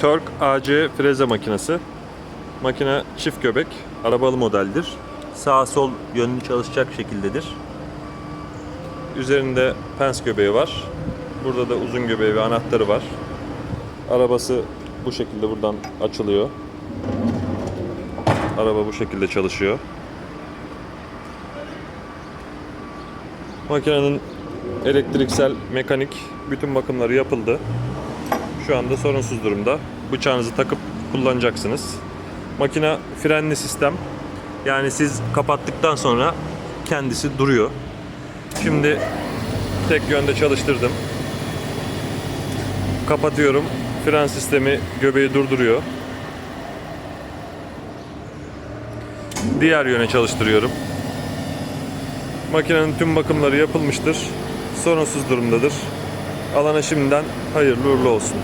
Tork AC freze makinesi. Makine çift göbek, arabalı modeldir. Sağ sol yönlü çalışacak şekildedir. Üzerinde pens göbeği var. Burada da uzun göbeği ve anahtarı var. Arabası bu şekilde buradan açılıyor. Araba bu şekilde çalışıyor. Makinenin elektriksel, mekanik bütün bakımları yapıldı. Şu anda sorunsuz durumda. Bıçağınızı takıp kullanacaksınız. Makine frenli sistem. Yani siz kapattıktan sonra kendisi duruyor. Şimdi tek yönde çalıştırdım. Kapatıyorum. Fren sistemi göbeği durduruyor. Diğer yöne çalıştırıyorum. Makinenin tüm bakımları yapılmıştır. Sorunsuz durumdadır. Alana şimdiden hayırlı uğurlu olsun.